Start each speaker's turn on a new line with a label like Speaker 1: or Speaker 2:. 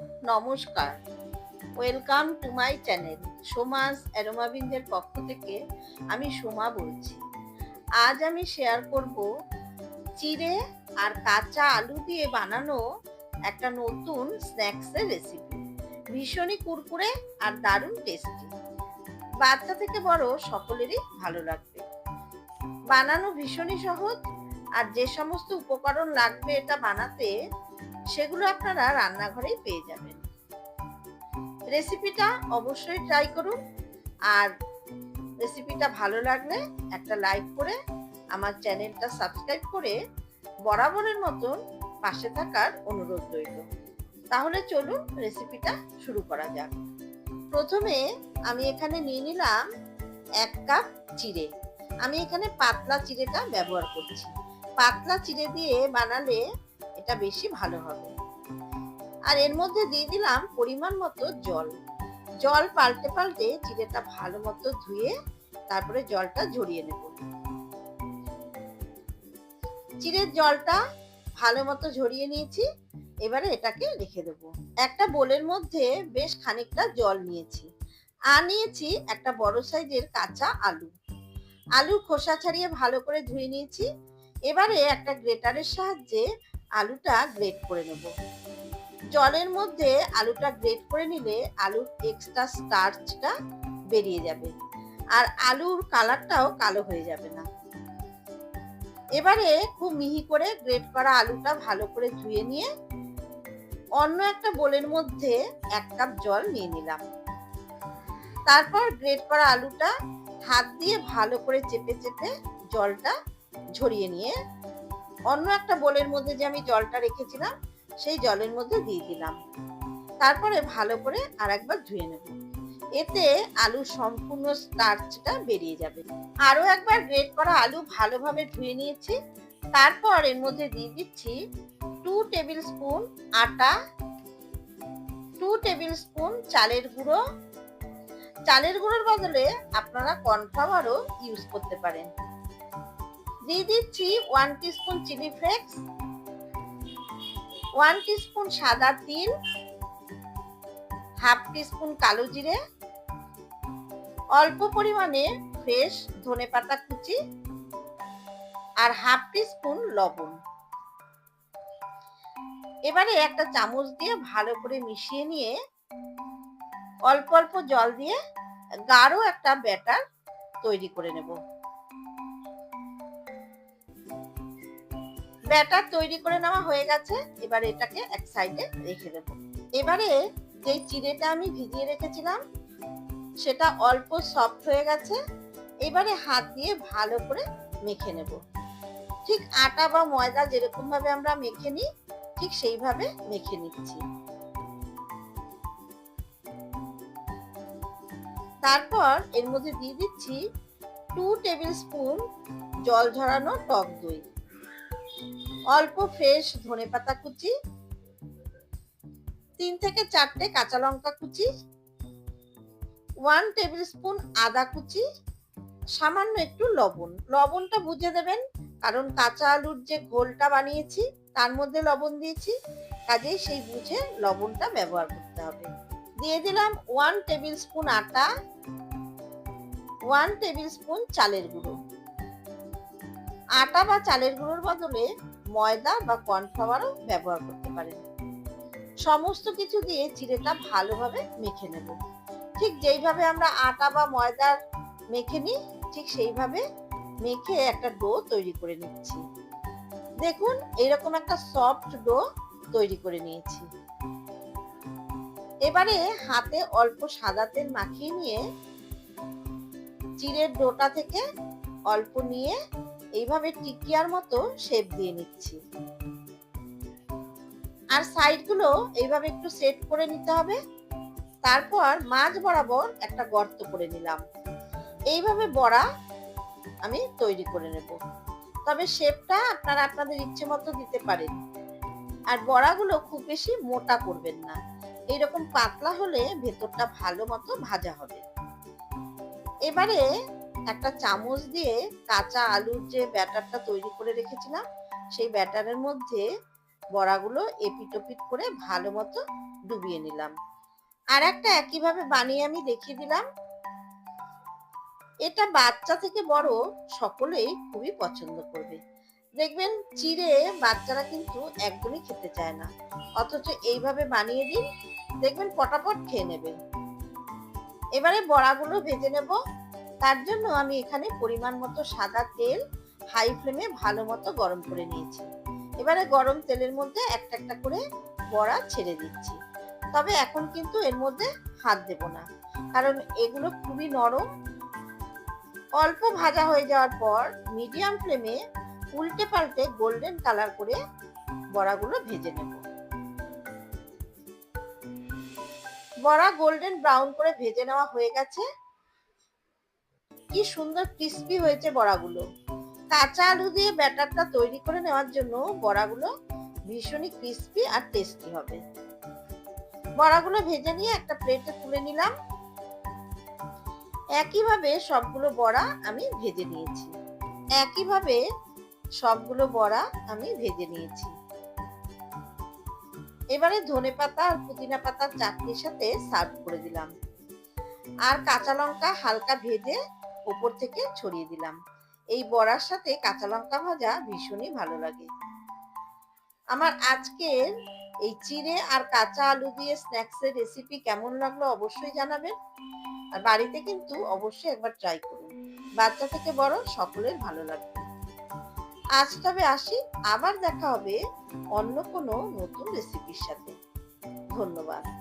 Speaker 1: নমস্কার। Welcome to my channel Soma's অ্যারোমাবিন্দের পক্ষ থেকে আমি সোমা বলছি। আজ আমি শেয়ার করব চিড়ে আর কাঁচা আলু দিয়ে বানানো একটা নতুন স্ন্যাক্সের রেসিপি ভীষণই কুরকুরে আর দারুণ টেস্টি বাচ্চা থেকে বড় সকলেরই ভালো লাগবে। বানানো ভীষণই সহজ, আর যে সমস্ত উপকরণ লাগবে এটা বানাতে সেগুলো আপনারা রান্নাঘরেই পেয়ে যাবেন। রেসিপিটা অবশ্যই ট্রাই করুন। আর রেসিপিটা ভালো লাগলে একটা লাইক করে আমার চ্যানেলটা সাবস্ক্রাইব করে বরাবরের মতন পাশে থাকার অনুরোধ রইল। তাহলে চলুন রেসিপিটা শুরু করা যাক। প্রথমে আমি এখানে নিয়ে নিলাম এক কাপ চিড়ে। আমি এখানে পাতলা চিড়েটা ব্যবহার করছি। পাতলা চিড়ে দিয়ে বানালে এটা বেশি ভালো হবে। আর এর মধ্যে দিয়ে দিলাম পরিমাণ মতো জল। জল পাল্টে পাল্টে চিড়েটা ভালো মতো ধুয়ে তারপরে জলটা ঝরিয়ে নেব। চিড়ের জলটা ভালো মতো ঝরিয়ে নিয়েছি, এবারে এটাকে রেখে দেবো। একটা বোলের মধ্যে বেশ খানিকটা জল নিয়েছি। আর নিয়েছি একটা বড় সাইজের কাঁচা আলু। আলু খোসা ছাড়িয়ে ভালো করে ধুয়ে নিয়েছি। এবারে একটা গ্রেটারের সাহায্যে আলুটা গ্রেট করে নেব। জলের মধ্যে আলুটা গ্রেট করে নিলে আলুর এক্সট্রা স্টার্চটা বেরিয়ে যাবে। আর আলুর কালারটাও কালো হয়ে যাবে না। এবারে খুব মিহি করে গ্রেট করা আলুটা ভালো করে ধুয়ে নিয়ে অন্য একটা বোলের মধ্যে এক কাপ জল নিয়ে নিলাম। তারপর গ্রেট করা আলুটা হাত দিয়ে ভালো করে চেপে চেপে জলটা ঝরিয়ে নিয়ে অন্য একটা বোলের মধ্যে যে আমি জলটা রেখেছিলাম, সেই জলের মধ্যে দিয়ে দিলাম। তারপরে ভালো করে আর একবার ধুয়ে নেব। এতে আলুর সম্পূর্ণ স্টার্চটা বেরিয়ে যাবে। আরও একবার গ্রেট করা আলু ভালোভাবে ধুয়ে নিয়েছি। তারপর এর মধ্যে দিয়ে দিচ্ছি টু টেবিল স্পুন আটা টু টেবিল স্পুন চালের গুঁড়ো। চালের গুঁড়োর বদলে আপনারা কর্নফ্লাওয়ারও ইউজ করতে পারেন। দিয়ে দিচ্ছি one teaspoon chilli flakes one teaspoon সাদা তিল হাফ টিস্পুন কালো জিরে, অল্প পরিমাণে ফ্রেশ ধনে পাতা কুচি আর হাফ টিস্পুন লবণ। এবারে একটা চামচ দিয়ে ভালো করে মিশিয়ে নিয়ে অল্প অল্প জল দিয়ে গাঢ় একটা ব্যাটার তৈরি করে নেব। ব্যাটার তৈরি করে নেওয়া হয়ে গেছে, এবার এটাকে এক সাইডে রেখে দেব। এবারে যে চিড়েটা আমি ভিজিয়ে রেখেছিলাম, সেটা অল্প সফট হয়ে গেছে, এবারে হাত দিয়ে ভালো করে মেখে নেব। ঠিক আটা বা ময়দা যেরকম ভাবে আমরা মেখে নিই, ঠিক সেইভাবে মেখে নিচ্ছি। তারপর এর মধ্যে দিয়ে দিচ্ছি টু টেবিল স্পুন জল ঝরানো টক দই। অল্প ফ্রেশ ধনে পাতা কুচি, তিন থেকে চারটে কাঁচা লঙ্কা কুচি ওয়ান টেবিল স্পুন আদা কুচি, সামান্য একটু লবণ। লবণটা বুঝে দেবেন, কারণ কাঁচা আলুর যে ঘোলটা বানিয়েছি, তার মধ্যে লবণ দিয়েছি, কাজেই সেই বুঝে লবণটা ব্যবহার করতে হবে। দিয়ে দিলাম ওয়ান টেবিল স্পুন আটা ওয়ান টেবিল স্পুন চালের গুঁড়ো। আটা বা চালের গুঁড়োর বদলে ময়দা বা কর্নফ্লাওয়ারও ব্যবহার করতে পারেন। সমস্ত কিছু দিয়ে চিড়েটা ভালোভাবে মেখে নেব। ঠিক যেইভাবে আমরা আটা বা ময়দার মেখে নিই, ঠিক সেইভাবে মেখে একটা ডো তৈরি করে নিচ্ছি। দেখুন, এরকম একটা সফট ডো তৈরি করে নিয়েছি। এবারে হাতে অল্প সাদা তেল মাখিয়ে নিয়ে চিড়ের ডোটা থেকে অল্প নিয়ে এইভাবে টিকিয়ার মতো শেপ দিয়ে নিচ্ছি। আর সাইডগুলো এইভাবে একটু সেট করে নিতে হবে। তারপর মাঝ বরাবর একটা গর্ত করে নিলাম। এইভাবে বড়া আমি তৈরি করে নেব। তবে শেপটা আপনারা আপনাদের ইচ্ছে মতো দিতে পারেন। আর বড়াগুলো খুব বেশি মোটা করবেন না। এইরকম পাতলা হলে ভেতরটা ভালো মতো ভাজা হবে। এবারে একটা চামচ দিয়ে কাঁচা আলুর যে ব্যাটারটা তৈরি করে রেখেছিলাম, সেই ব্যাটারের মধ্যে বড়াগুলো এপিট ওপিট করে ভালো মতো ডুবিয়ে নিলাম। আর একটা একইভাবে বানিয়ে আমি দেখিয়ে দিলাম। এটা বাচ্চা থেকে বড় সকলেই খুবই পছন্দ করবে। দেখবেন চিড়ে বাচ্চারা কিন্তু একদমই খেতে চায় না। অথচ এইভাবে বানিয়ে দিন, দেখবেন পটাপট খেয়ে নেবে। এবারে বড়াগুলো ভেজে নেব। তার জন্য আমি এখানে পরিমাণ মতো সাদা তেল হাই ফ্লেমে ভালো মতো গরম করে নিয়েছি। এবারে গরম তেলের মধ্যে একটা একটা করে বড়া ছেড়ে দিচ্ছি। তবে এখন কিন্তু এর মধ্যে হাত দেব না। কারণ এগুলো খুবই নরম। অল্প ভাজা হয়ে যাওয়ার পর মিডিয়াম ফ্লেমে উল্টে পাল্টে গোল্ডেন কালার করে বড়াগুলো ভেজে নেব। বড়া গোল্ডেন ব্রাউন করে ভেজে নেওয়া হয়ে গেছে। কি সুন্দর ক্রিস্পি হয়েছে বড়াগুলো। কাঁচা আলু দিয়ে ব্যাটারটা তৈরি করে নেওয়ার জন্য বড়াগুলো ভীষণই ক্রিস্পি আর টেস্টি হবে। বড়াগুলো ভেজে নিয়ে একটা প্লেটে তুলে নিলাম। একইভাবে সবগুলো বড়া আমি ভেজে নিয়েছি। একইভাবে সবগুলো বড়া আমি ভেজে নিয়েছি। এবারে ধনে পাতা আর পুদিনা পাতার চাটনির সাথে সার্ভ করে দিলাম। আর কাঁচা লঙ্কা হালকা ভেজে ওপর থেকে ছড়িয়ে দিলাম। এই বড়ার সাথে কাঁচা লঙ্কা ভাজা ভীষণই ভালো লাগে। আমার আজকের এই চিড়ে আর কাঁচা আলু দিয়ে স্ন্যাক্সের রেসিপি কেমন লাগল অবশ্যই জানাবেন। আর বাড়িতে কিন্তু অবশ্যই একবার ট্রাই করুন। বাচ্চা থেকে বড় সকলের ভালো লাগবে। আজ তবে আসি, আবার দেখা হবে অন্য কোনো নতুন রেসিপির সাথে। ধন্যবাদ।